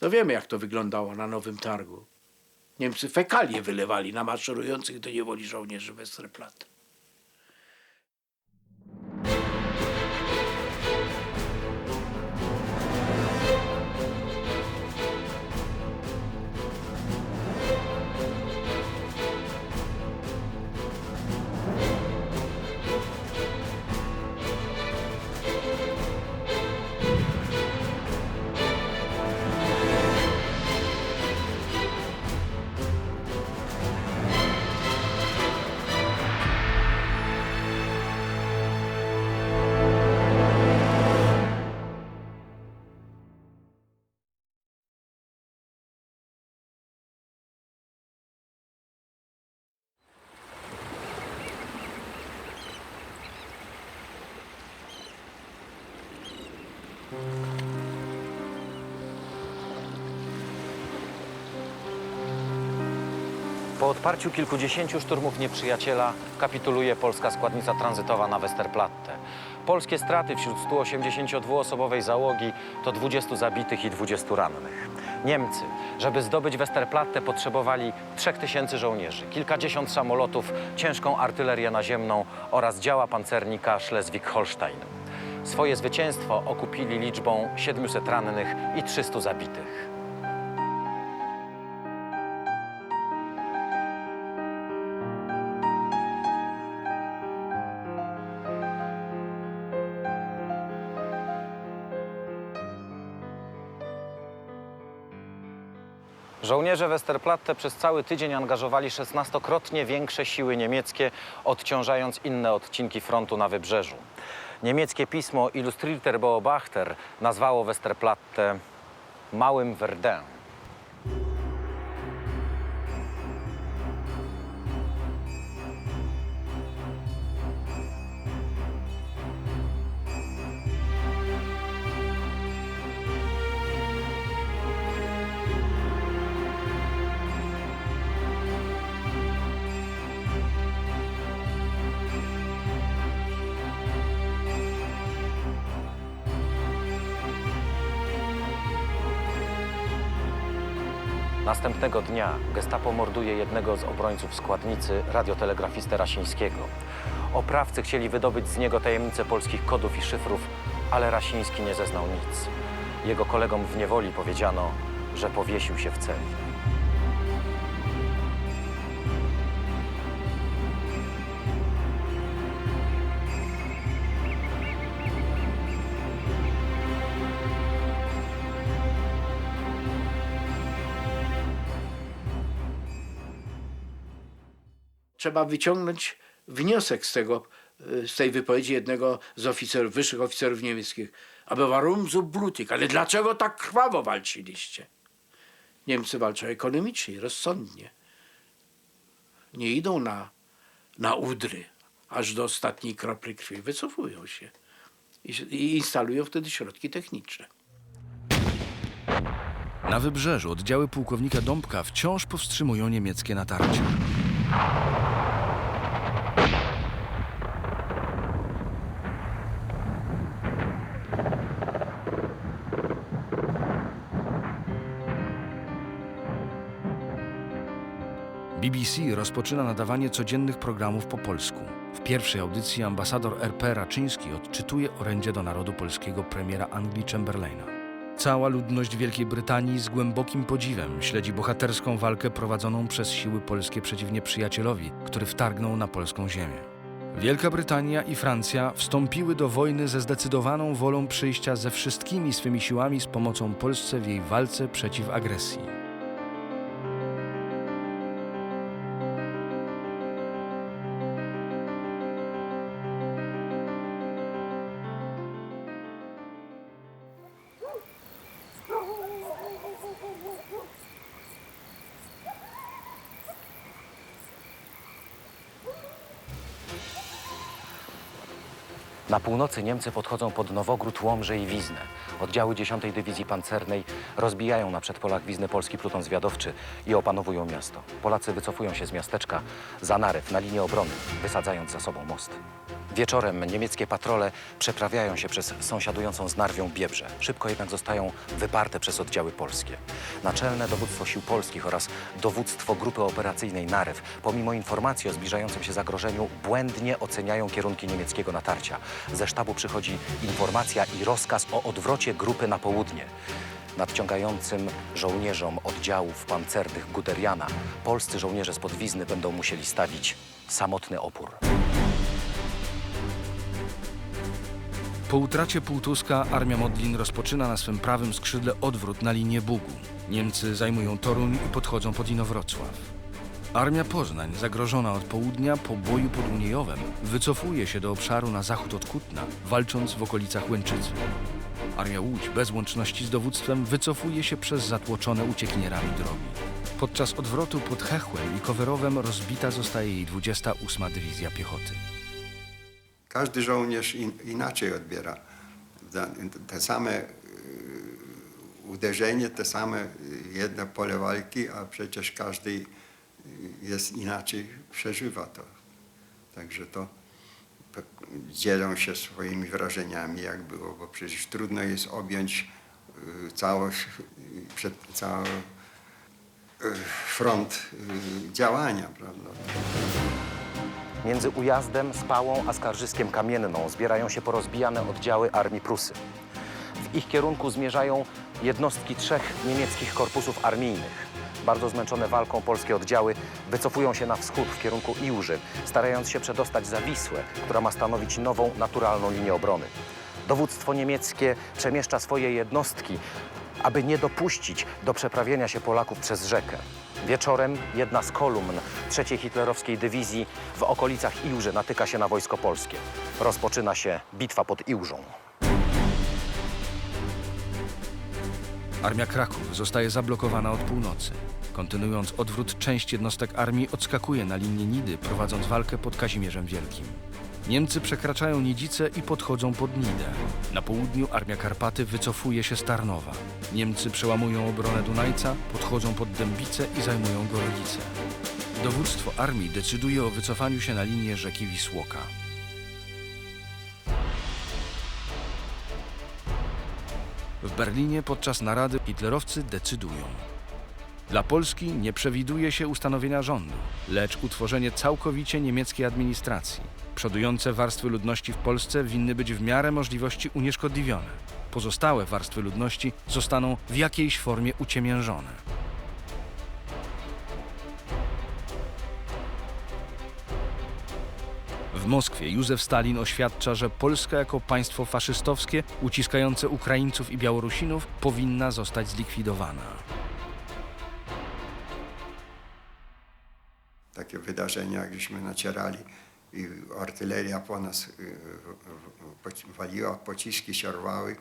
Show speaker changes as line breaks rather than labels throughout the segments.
No wiemy, jak to wyglądało na Nowym Targu. Niemcy fekalie wylewali na maszerujących do niewoli żołnierzy Westerplatte.
Odparciu kilkudziesięciu szturmów nieprzyjaciela kapituluje polska składnica tranzytowa na Westerplatte. Polskie straty wśród 182-osobowej załogi to 20 zabitych i 20 rannych. Niemcy, żeby zdobyć Westerplatte, potrzebowali 3000 żołnierzy, kilkadziesiąt samolotów, ciężką artylerię naziemną oraz działa pancernika Schleswig-Holstein. Swoje zwycięstwo okupili liczbą 700 rannych i 300 zabitych. Żołnierze Westerplatte przez cały tydzień angażowali 16-krotnie większe siły niemieckie, odciążając inne odcinki frontu na wybrzeżu. Niemieckie pismo Illustrierter Beobachter nazwało Westerplatte małym Verdun. Następnego dnia gestapo morduje jednego z obrońców składnicy, radiotelegrafistę Rasińskiego. Oprawcy chcieli wydobyć z niego tajemnice polskich kodów i szyfrów, ale Rasiński nie zeznał nic. Jego kolegom w niewoli powiedziano, że powiesił się w celi.
Trzeba wyciągnąć wniosek z tego, y, z tej wypowiedzi jednego z oficerów, wyższych oficerów niemieckich. Aber warum so blutig? Ale dlaczego tak krwawo walczyliście? Niemcy walczą ekonomicznie, rozsądnie. Nie idą na, na udry, aż do ostatniej kropli krwi. Wycofują się i, i instalują wtedy środki techniczne.
Na wybrzeżu oddziały pułkownika Dąbka wciąż powstrzymują niemieckie natarcie. BBC rozpoczyna nadawanie codziennych programów po polsku. W pierwszej audycji ambasador RP Raczyński odczytuje orędzie do narodu polskiego premiera Anglii Chamberlaina. Cała ludność Wielkiej Brytanii z głębokim podziwem śledzi bohaterską walkę prowadzoną przez siły polskie przeciw nieprzyjacielowi, który wtargnął na polską ziemię. Wielka Brytania i Francja wstąpiły do wojny ze zdecydowaną wolą przyjścia ze wszystkimi swymi siłami z pomocą Polsce w jej walce przeciw agresji.
Na północy Niemcy podchodzą pod Nowogród, Łomże i Wiznę. Oddziały 10 Dywizji Pancernej rozbijają na przedpolach Wizny polski pluton zwiadowczy i opanowują miasto. Polacy wycofują się z miasteczka za narew na linię obrony, wysadzając za sobą most. Wieczorem niemieckie patrole przeprawiają się przez sąsiadującą z Narwią Biebrze. Szybko jednak zostają wyparte przez oddziały polskie. Naczelne dowództwo sił polskich oraz dowództwo grupy operacyjnej Narew, pomimo informacji o zbliżającym się zagrożeniu, błędnie oceniają kierunki niemieckiego natarcia. Ze sztabu przychodzi informacja i rozkaz o odwrocie grupy na południe. Nadciągającym żołnierzom oddziałów pancernych Guderiana polscy żołnierze z podwizny będą musieli stawić samotny opór.
Po utracie Półtuska armia Modlin rozpoczyna na swym prawym skrzydle odwrót na linię Bugu. Niemcy zajmują Toruń i podchodzą pod Inowrocław. Armia Poznań, zagrożona od południa po boju pod Uniejowem, wycofuje się do obszaru na zachód od Kutna, walcząc w okolicach Łęczycy. Armia Łódź bez łączności z dowództwem wycofuje się przez zatłoczone uciekinierami drogi. Podczas odwrotu pod Hechłem i Kowerowem rozbita zostaje jej 28 Dywizja Piechoty.
Każdy żołnierz in, inaczej odbiera te same y, uderzenie, te same y, jedno pole walki, a przecież każdy y, jest inaczej przeżywa to. Także to dzielą się swoimi wrażeniami, jak było, bo przecież trudno jest objąć całość, cały front działania, prawda?
Między Ujazdem, Spałą a Skarżyskiem Kamienną zbierają się porozbijane oddziały Armii Prusy. W ich kierunku zmierzają jednostki trzech niemieckich korpusów armijnych. Bardzo zmęczone walką polskie oddziały wycofują się na wschód w kierunku Iłży, starając się przedostać za Wisłę, która ma stanowić nową, naturalną linię obrony. Dowództwo niemieckie przemieszcza swoje jednostki, aby nie dopuścić do przeprawienia się Polaków przez rzekę. Wieczorem jedna z kolumn trzeciej hitlerowskiej dywizji w okolicach Iłży natyka się na wojsko polskie. Rozpoczyna się bitwa pod Iłżą.
Armia Kraków zostaje zablokowana od północy. Kontynuując odwrót, część jednostek armii odskakuje na linię Nidy, prowadząc walkę pod Kazimierzem Wielkim. Niemcy przekraczają Nidzice i podchodzą pod Nidę. Na południu armia Karpaty wycofuje się z Tarnowa. Niemcy przełamują obronę Dunajca, podchodzą pod Dębice i zajmują Gorlice. Dowództwo armii decyduje o wycofaniu się na linię rzeki Wisłoka. W Berlinie podczas narady hitlerowcy decydują. Dla Polski nie przewiduje się ustanowienia rządu, lecz utworzenie całkowicie niemieckiej administracji. Przodujące warstwy ludności w Polsce winny być w miarę możliwości unieszkodliwione. Pozostałe warstwy ludności zostaną w jakiejś formie uciemiężone. W Moskwie Józef Stalin oświadcza, że Polska jako państwo faszystowskie uciskające Ukraińców i Białorusinów powinna zostać zlikwidowana.
takie wydarzenia, jakśmy nacierali artyleria po nas y, y, poci- waliła, pociski się rwały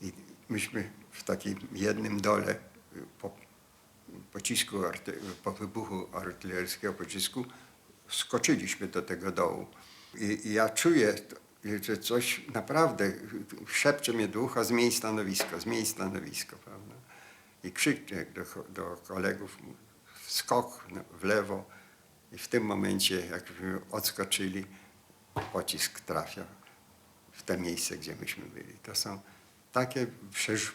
i myśmy w takim jednym dole y, po pocisku, po wybuchu artylerskiego pocisku skoczyliśmy do tego dołu. I, i ja czuję, że coś naprawdę szepcze mnie do ucha, zmień stanowisko, zmień stanowisko, prawda? I krzyczę do, do kolegów, skok w lewo i w tym momencie, jakśmy odskoczyli, pocisk trafia w te miejsce, gdzie myśmy byli. To są takie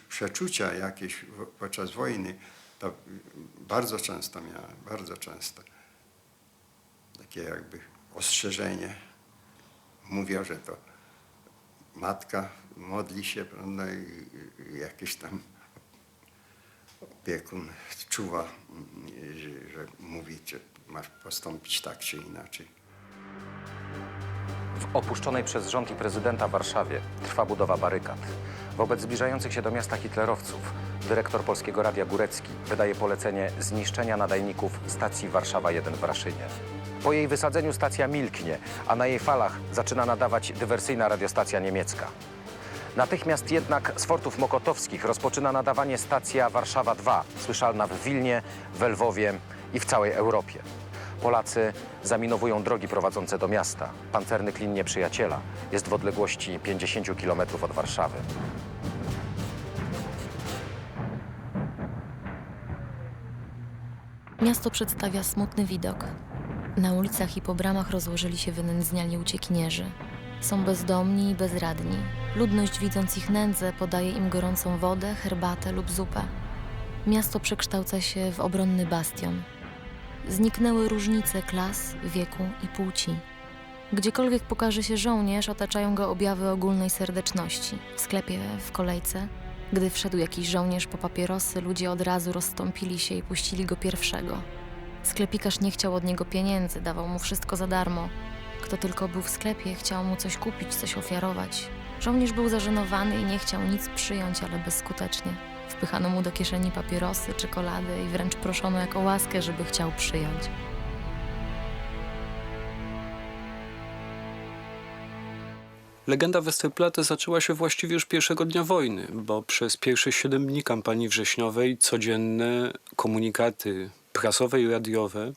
przeczucia jakieś podczas wojny, to bardzo często miałem, bardzo często. Takie jakby ostrzeżenie. Mówią, że to matka modli się, prawda, i, jakiś tam opiekun czuwa, że, że mówi, masz postąpić tak czy inaczej.
W opuszczonej przez rząd i prezydenta Warszawie trwa budowa barykad. Wobec zbliżających się do miasta hitlerowców dyrektor Polskiego Radia Górecki wydaje polecenie zniszczenia nadajników stacji Warszawa 1 w Raszynie. Po jej wysadzeniu stacja milknie, a na jej falach zaczyna nadawać dywersyjna radiostacja niemiecka. Natychmiast jednak z fortów mokotowskich rozpoczyna nadawanie stacja Warszawa 2, słyszalna w Wilnie, w Lwowie i w całej Europie. Polacy zaminowują drogi prowadzące do miasta. Pancerny klin nieprzyjaciela jest w odległości 50 km od Warszawy.
Miasto przedstawia smutny widok. Na ulicach i po bramach rozłożyli się wynędzniali uciekinierzy. Są bezdomni i bezradni. Ludność, widząc ich nędzę, podaje im gorącą wodę, herbatę lub zupę. Miasto przekształca się w obronny bastion. Zniknęły różnice klas, wieku i płci. Gdziekolwiek pokaże się żołnierz, otaczają go objawy ogólnej serdeczności. W sklepie, w kolejce. Gdy wszedł jakiś żołnierz po papierosy, ludzie od razu rozstąpili się i puścili go pierwszego. Sklepikarz nie chciał od niego pieniędzy, dawał mu wszystko za darmo. Kto tylko był w sklepie, chciał mu coś kupić, coś ofiarować. Żołnierz był zażenowany i nie chciał nic przyjąć, ale bezskutecznie. Wpychano mu do kieszeni papierosy, czekoladę i wręcz proszono jako łaskę, żeby chciał przyjąć.
Legenda Westerplatte zaczęła się właściwie już pierwszego dnia wojny, bo przez pierwsze siedem dni kampanii wrześniowej codzienne komunikaty prasowe i radiowe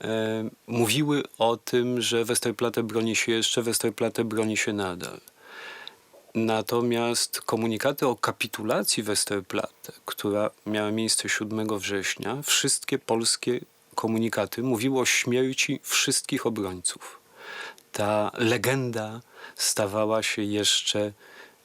e, mówiły o tym, że Westerplatte broni się jeszcze, Westerplatte broni się nadal. Natomiast komunikaty o kapitulacji Westerplatte, która miała miejsce 7 września, wszystkie polskie komunikaty mówiły o śmierci wszystkich obrońców ta legenda stawała się jeszcze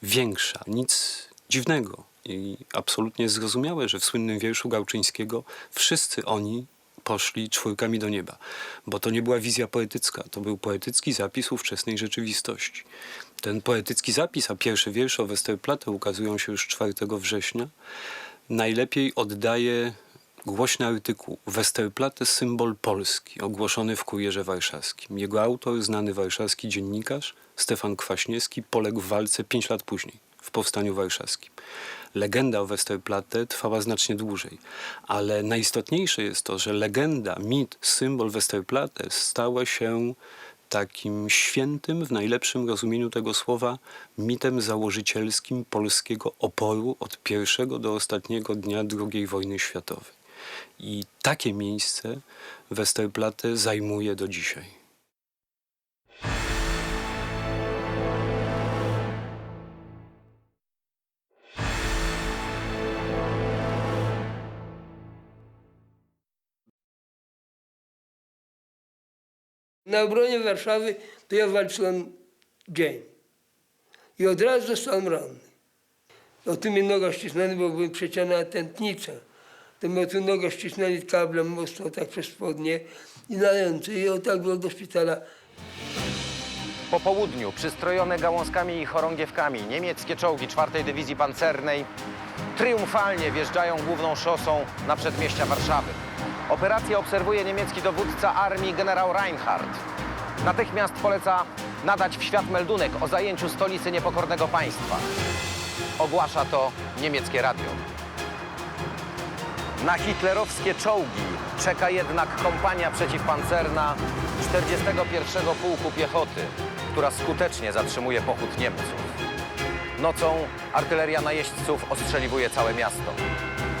większa. Nic dziwnego i absolutnie zrozumiałe, że w słynnym wierszu Gałczyńskiego wszyscy oni poszli czwórkami do nieba, bo to nie była wizja poetycka, to był poetycki zapis ówczesnej rzeczywistości. Ten poetycki zapis, a pierwsze wiersze o Westerplatte ukazują się już 4 września, najlepiej oddaje głośny artykuł Westerplatte symbol Polski, ogłoszony w Kurierze Warszawskim. Jego autor, znany warszawski dziennikarz Stefan Kwaśniewski, poległ w walce pięć lat później, w Powstaniu Warszawskim. Legenda o Westerplatte trwała znacznie dłużej, ale najistotniejsze jest to, że legenda, mit, symbol Westerplatte stały się takim świętym, w najlepszym rozumieniu tego słowa, mitem założycielskim polskiego oporu od pierwszego do ostatniego dnia II wojny światowej. I takie miejsce Westerplatte zajmuje do dzisiaj.
Na obronie Warszawy to ja walczyłem dzień. I od razu zostałem ranny. O tym mi noga ścisnęli, bo była przecięta tętnica. To mnie tu nogę ścisnęli kablem mocno tak przez spodnie i na ręce. I o tak było do szpitala.
Po południu, przystrojone gałązkami i chorągiewkami, niemieckie czołgi czwartej Dywizji Pancernej triumfalnie wjeżdżają główną szosą na przedmieścia Warszawy. Operację obserwuje niemiecki dowódca armii generał Reinhardt. Natychmiast poleca nadać w świat meldunek o zajęciu stolicy niepokornego państwa. Ogłasza to niemieckie radio. Na hitlerowskie czołgi czeka jednak kompania przeciwpancerna 41 Pułku Piechoty, która skutecznie zatrzymuje pochód Niemców. Nocą artyleria najeźdźców ostrzeliwuje całe miasto.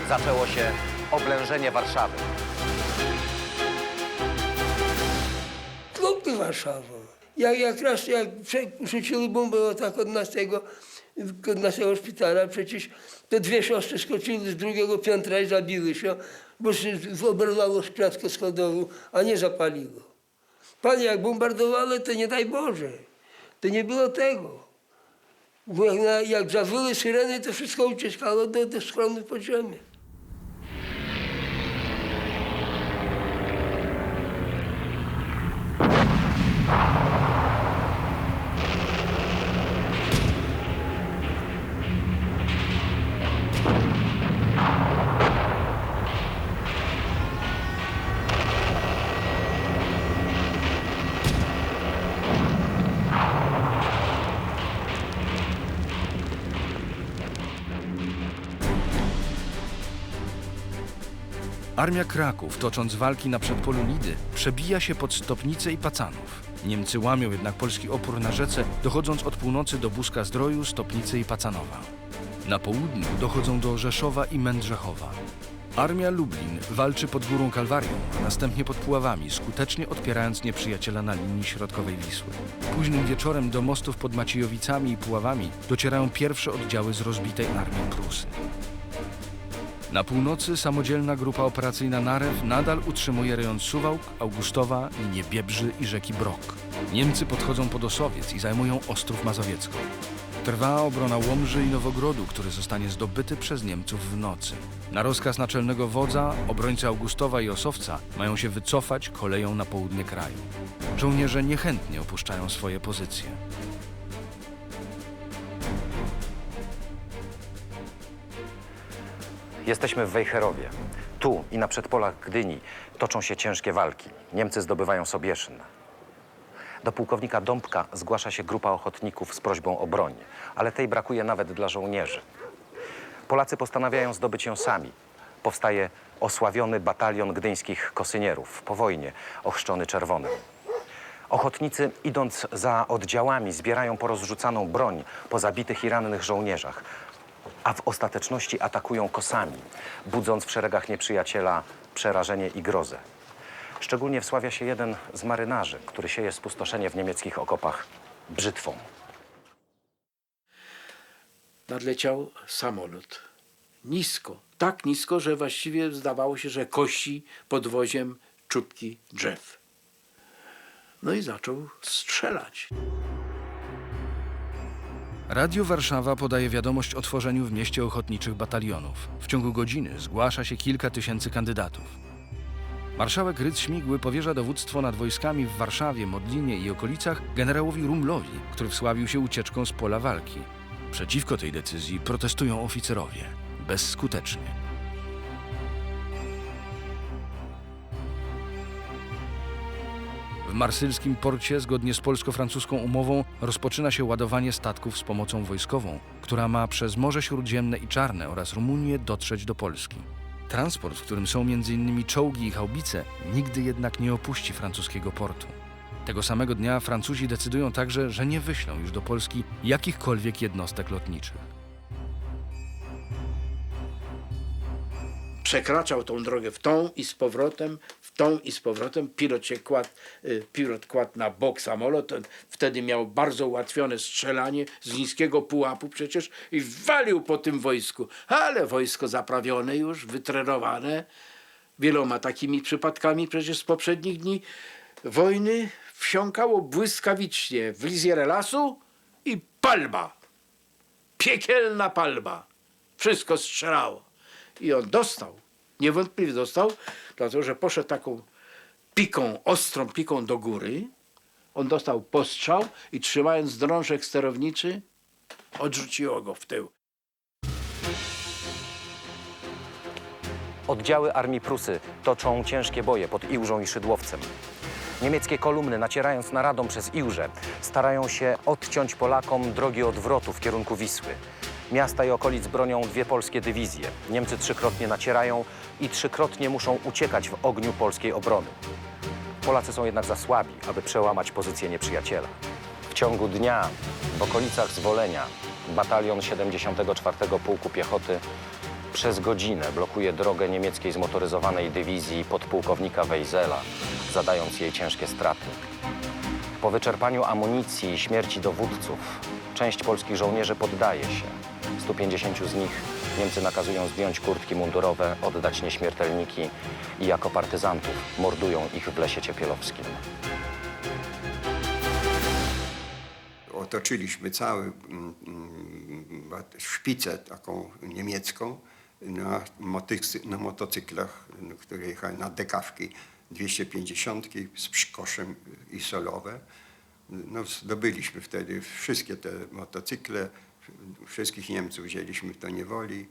Zaczęło się oblężenie Warszawy.
Warszawą. Jak, jak raz jak rzucili bombę tak od naszego, od naszego szpitala, przecież te dwie siostry skoczyły z drugiego piętra i zabiły się, bo się oberwało szklatkę schodową, a nie zapaliło. Panie, jak bombardowały, to nie daj Boże. To nie było tego. Bo jak, jak zawyły syreny, to wszystko uciekało do, do schronu pod
Armia Kraków, tocząc walki na przedpolu Lidy, przebija się pod Stopnicę i Pacanów. Niemcy łamią jednak polski opór na rzece, dochodząc od północy do Buska Zdroju, Stopnicy i Pacanowa. Na południu dochodzą do Rzeszowa i Mędrzechowa. Armia Lublin walczy pod Górą Kalwarią, następnie pod Puławami, skutecznie odpierając nieprzyjaciela na linii środkowej Wisły. Późnym wieczorem do mostów pod Maciejowicami i Puławami docierają pierwsze oddziały z rozbitej armii Prusy. Na północy samodzielna grupa operacyjna Narew nadal utrzymuje rejon Suwałk, Augustowa, linię Biebrzy i rzeki Brok. Niemcy podchodzą pod Osowiec i zajmują Ostrów Mazowiecką. Trwa obrona Łomży i Nowogrodu, który zostanie zdobyty przez Niemców w nocy. Na rozkaz naczelnego wodza obrońcy Augustowa i Osowca mają się wycofać koleją na południe kraju. Żołnierze niechętnie opuszczają swoje pozycje.
Jesteśmy w Wejherowie. Tu i na przedpolach Gdyni toczą się ciężkie walki. Niemcy zdobywają Sobieszyn. Do pułkownika Dąbka zgłasza się grupa ochotników z prośbą o broń, ale tej brakuje nawet dla żołnierzy. Polacy postanawiają zdobyć ją sami. Powstaje osławiony batalion gdyńskich kosynierów, po wojnie ochrzczony czerwonym. Ochotnicy, idąc za oddziałami, zbierają porozrzucaną broń po zabitych i rannych żołnierzach, a w ostateczności atakują kosami, budząc w szeregach nieprzyjaciela przerażenie i grozę. Szczególnie wsławia się jeden z marynarzy, który sieje spustoszenie w niemieckich okopach brzytwą.
nadleciał samolot. Nisko, tak nisko, że właściwie zdawało się, że kosi podwoziem czubki drzew. No i zaczął strzelać.
Radio Warszawa podaje wiadomość o tworzeniu w mieście ochotniczych batalionów. W ciągu godziny zgłasza się kilka tysięcy kandydatów. Marszałek Rydz Śmigły powierza dowództwo nad wojskami w Warszawie, Modlinie i okolicach generałowi Rumlowi, który wsławił się ucieczką z pola walki. Przeciwko tej decyzji protestują oficerowie. Bezskutecznie. W marsylskim porcie, zgodnie z polsko-francuską umową, rozpoczyna się ładowanie statków z pomocą wojskową, która ma przez Morze Śródziemne i Czarne oraz Rumunię dotrzeć do Polski. Transport, w którym są m.in. czołgi i haubice, nigdy jednak nie opuści francuskiego portu. Tego samego dnia Francuzi decydują także, że nie wyślą już do Polski jakichkolwiek jednostek lotniczych.
Przekraczał tą drogę w tą i z powrotem, tą i z powrotem. Pilot się kładł, y, pilot kładł na bok samolot. Wtedy miał bardzo ułatwione strzelanie z niskiego pułapu przecież i walił po tym wojsku. Ale wojsko zaprawione już, wytrenowane wieloma takimi przypadkami przecież z poprzednich dni wojny wsiąkało błyskawicznie w lizjerę lasu i palba. Piekielna palba. Wszystko strzelało. I on dostał, niewątpliwie dostał, dlatego że poszedł taką piką, ostrą piką do góry. On dostał postrzał i trzymając drążek sterowniczy, odrzuciło go w tył.
Oddziały Armii Prusy toczą ciężkie boje pod Iłżą i Szydłowcem. Niemieckie kolumny, nacierając na Radom przez Iłżę, starają się odciąć Polakom drogi odwrotu w kierunku Wisły. Miasta i okolic bronią dwie polskie dywizje. Niemcy trzykrotnie nacierają i trzykrotnie muszą uciekać w ogniu polskiej obrony. Polacy są jednak za słabi, aby przełamać pozycję nieprzyjaciela. W ciągu dnia w okolicach Zwolenia batalion 74 Pułku Piechoty przez godzinę blokuje drogę niemieckiej zmotoryzowanej dywizji podpułkownika Weizela, zadając jej ciężkie straty. Po wyczerpaniu amunicji i śmierci dowódców, część polskich żołnierzy poddaje się. 150 z nich Niemcy nakazują zdjąć kurtki mundurowe, oddać nieśmiertelniki i jako partyzantów mordują ich w lesie ciepielowskim.
otoczyliśmy cały mm, mm, szpicę taką niemiecką na, motycy, na motocyklach, które jechały na dekawki 250 z przykoszem i solowe. No, zdobyliśmy wtedy wszystkie te motocykle, wszystkich Niemców wzięliśmy do niewoli.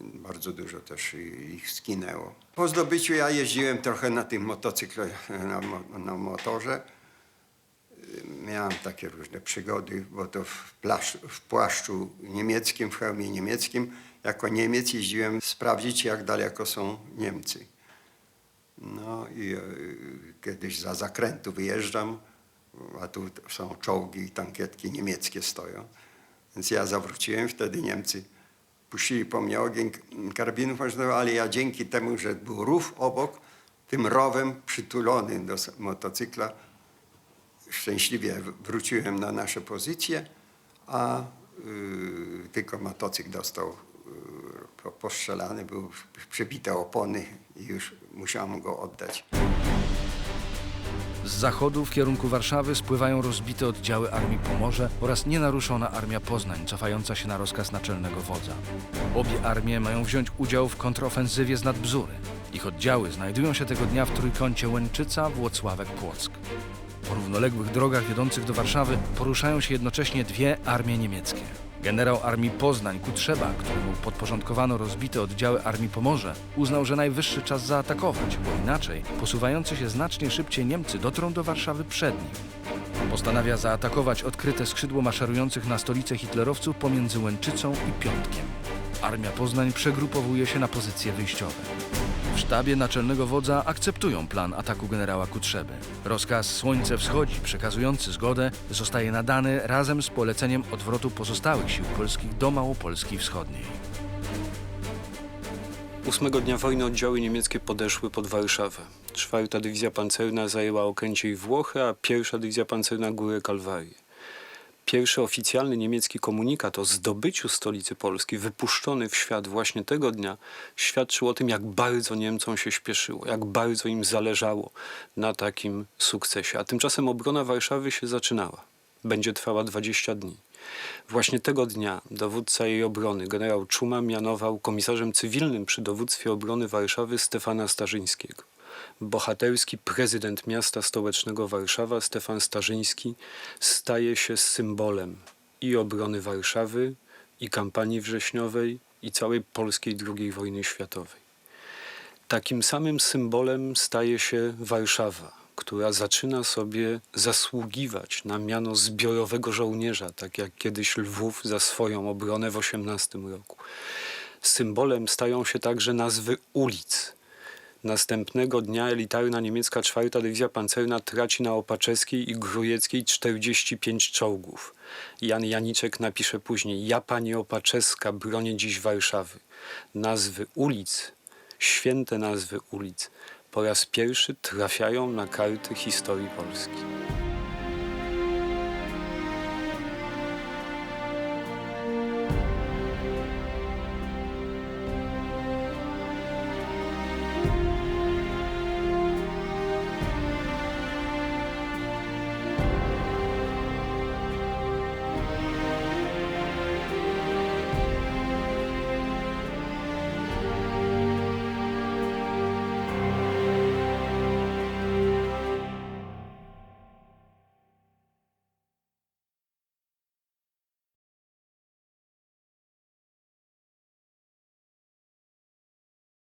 Bardzo dużo też ich skinęło. Po zdobyciu ja jeździłem trochę na tym motocykle, na, mo- na motorze miałem takie różne przygody, bo to w, w płaszczu niemieckim, w hełmie niemieckim, jako Niemiec jeździłem sprawdzić, jak daleko są Niemcy. No i e, kiedyś za zakrętu wyjeżdżam, a tu są czołgi i tankietki niemieckie stoją. Więc ja zawróciłem, wtedy Niemcy puścili po mnie ogień karabinów maszynowych, ale ja dzięki temu, że był rów obok, tym rowem przytulony do motocykla, szczęśliwie wróciłem na nasze pozycje, a y, tylko motocykl dostał y, po- postrzelany, był przebite opony i już musiałem go oddać.
Z zachodu w kierunku Warszawy spływają rozbite oddziały Armii Pomorze oraz nienaruszona Armia Poznań, cofająca się na rozkaz naczelnego wodza. Obie armie mają wziąć udział w kontrofensywie z Nadbzury. Ich oddziały znajdują się tego dnia w trójkącie Łęczyca, Włocławek, Płock. Po równoległych drogach wiodących do Warszawy poruszają się jednocześnie dwie armie niemieckie. Generał Armii Poznań Kutrzeba, któremu podporządkowano rozbite oddziały Armii Pomorze, uznał, że najwyższy czas zaatakować, bo inaczej posuwający się znacznie szybciej Niemcy dotrą do Warszawy przed nim. Postanawia zaatakować odkryte skrzydło maszerujących na stolicę hitlerowców pomiędzy Łęczycą i Piątkiem. Armia Poznań przegrupowuje się na pozycje wyjściowe. W sztabie naczelnego wodza akceptują plan ataku generała Kutrzeby. Rozkaz Słońce Wschodzi, przekazujący zgodę, zostaje nadany razem z poleceniem odwrotu pozostałych sił polskich do Małopolski Wschodniej.
Ósmego dnia wojny oddziały niemieckie podeszły pod Warszawę. Czwarta dywizja pancerna zajęła Okęcie i Włochy, a pierwsza dywizja pancerna Górę Kalwarię. Pierwszy oficjalny niemiecki komunikat o zdobyciu stolicy Polski, wypuszczony w świat właśnie tego dnia, świadczył o tym, jak bardzo Niemcom się śpieszyło, jak bardzo im zależało na takim sukcesie. A tymczasem obrona Warszawy się zaczynała. Będzie trwała 20 dni. Właśnie tego dnia dowódca jej obrony, generał Czuma, mianował komisarzem cywilnym przy dowództwie obrony Warszawy Stefana Starzyńskiego. Bohaterski prezydent miasta stołecznego Warszawa, Stefan Starzyński, staje się symbolem i obrony Warszawy, i kampanii wrześniowej, i całej polskiej II wojny światowej. Takim samym symbolem staje się Warszawa, która zaczyna sobie zasługiwać na miano zbiorowego żołnierza, tak jak kiedyś Lwów za swoją obronę w XVIII roku. Symbolem stają się także nazwy ulic. Następnego dnia elitarna niemiecka czwarta dywizja pancerna traci na Opaczeskiej i Grujeckiej 45 czołgów. Jan Janiczek napisze później: Ja, pani Opaczeska, bronię dziś Warszawy. Nazwy ulic, święte nazwy ulic, po raz pierwszy trafiają na karty historii Polski.